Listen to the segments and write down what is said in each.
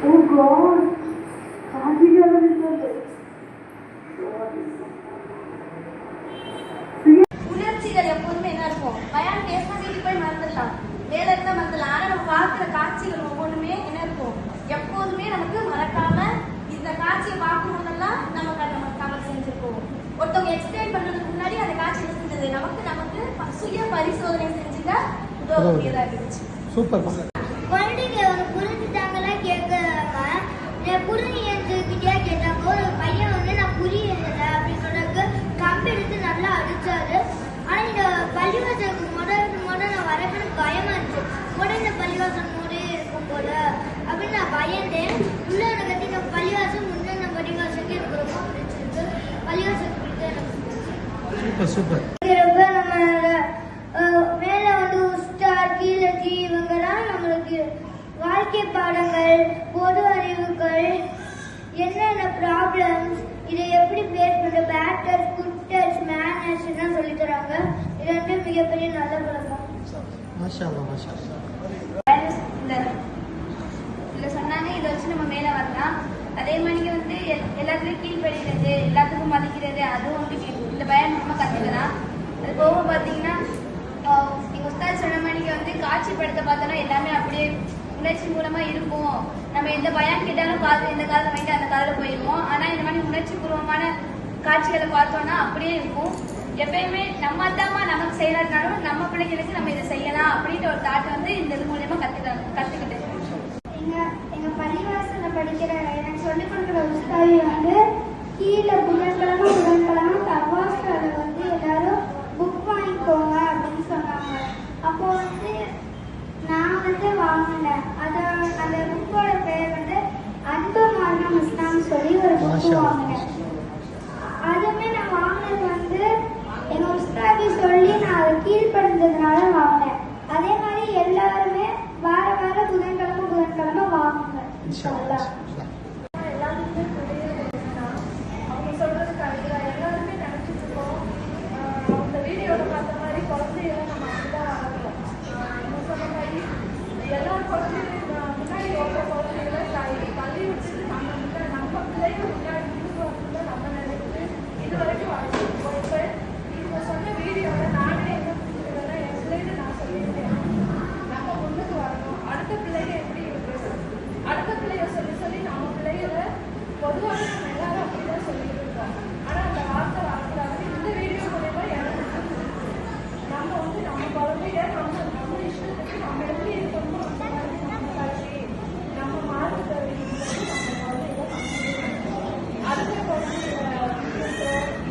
Oh God! காட்சிகள் இருக்கிறது உணர்ச்சிகள் எப்போதுமே என்ன இருக்கும்? பயான் பேசினா வீட்டுக்கு போய் மறந்துடலாம். வேலை இருந்தா மறந்துடலாம் ஆனா நம்ம பார்க்குற காட்சிகள் ஒவ்வொன்றுமே என்ன இருக்கும்? எப்போதுமே நமக்கு மறக்காம இந்த காட்சியை பார்க்கும் போதெல்லாம் நமக்கு அதை நம்ம கவர் செஞ்சிருப்போம் ஒருத்தவங்க எக்ஸ்பிளைன் பண்றதுக்கு முன்னாடி அந்த காட்சி செஞ்சது? நமக்கு நமக்கு ப- சுய பரிசோதனை செஞ்சுக்க உதவக்கூடியதா இருந்துச்சு. சூப்பர். சூப்பர் சூப்பர் இருக்கிறப்ப நம்ம மேல வந்து உஸ்தாத் கீழச்சி இவங்கெல்லாம் நம்மளுக்கு வாழ்க்கை பாடங்கள் பொது அறிவுகள் என்னென்ன ப்ராப்ளம்ஸ் இதை எப்படி ஃபேஸ் பண்ண bad touch good touch manners எல்லாம் சொல்லித் தராங்க? இது வந்து மிகப்பெரிய நல்ல பழக்கம். மாஷா இதுல சொன்னாங்க இதை வச்சு நம்ம மேல வரலாம். அதே மாதிரி வந்து எல்- எல்லாத்துலயும் கீழ்படுகிறது எல்லாத்துக்கும் மதிக்கிறது அதுவும் வந்து கீழ் இந்த பயம் நம்ம கத்துக்கலாம் அது போக பாத்தீங்கன்னா ஆஹ் எங்க உஸ்தாத் சொன்ன மாதிரி வந்து காட்சிப்படுத்த பார்த்தோம்னா எல்லாமே அப்படியே உணர்ச்சி மூலமா இருக்கும். நம்ம எந்த பயம் கேட்டாலும் பார்த்து இந்த காலம் வாங்கிட்டு அந்த காலில் போயிடுவோம் ஆனா இந்த மாதிரி உணர்ச்சி பூர்வமான காட்சிகளை பார்த்தோம்னா அப்படியே இருக்கும். எப்பயுமே நம்ம அத்தாமா நமக்கு செய்யறதுனாலும் நம்ம பிள்ளைகளுக்கு நம்ம இதை செய்யலாம் அப்படின்ற ஒரு தாட் வந்து இந்த இது மூலியமா கத்துக்க கத்துக்கிட்டு எங்க எங்க பள்ளிவாசல படிக்கிற எனக்கு சொல்லிக் கொடுக்குற உஸ்தாதி வந்து கீழே புதன்கிழமை புதன்கிழமை தவாஸ்கால வந்து எல்லாரும் புக் வாங்கிக்கோ அப்படின்னு சொன்னாங்க அப்போ வந்து வந்து வாங்கினேன் அத அந்த புக்கோட பேர் வந்து அன்பு மார்க்கம் இஸ்லாம் சொல்லி ஒரு புக். வாங்கினேன் சொல்லி நாமளே நம்ம பொதுவாக நம்ம எல்லாரும் அப்படிதான் சொல்லிட்டு இருக்கோம் ஆனா அந்த வார்த்தை வார்த்தை இந்த வீடியோ மூலயமா எனக்கு புரிஞ்சுது. நம்ம வந்து நம்ம குழந்தைய நம்ம நம்ம இஷ்டத்துக்கு நம்ம எப்படி இருக்கணுமோ அந்த மாதிரி நம்ம கல்வி நம்ம மார்க்கத்தை நம்ம குழந்தைகளை நம்ம அடுத்த குழந்தைகளை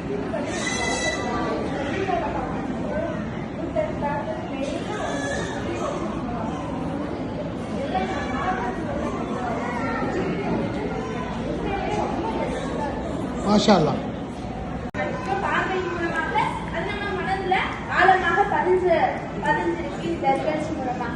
இது பண்ணி நம்ம வளர்க்கணும். வீட்டோட பக்கத்துல இந்த கிளாஸ் மெயினாக வந்து சொல்லி எல்லாம் நம்ம மாஷா அல்லா அது நம்ம மனதுல ஆழமாக பதிஞ்சு பதிஞ்சிருக்கு இந்த மூலமாக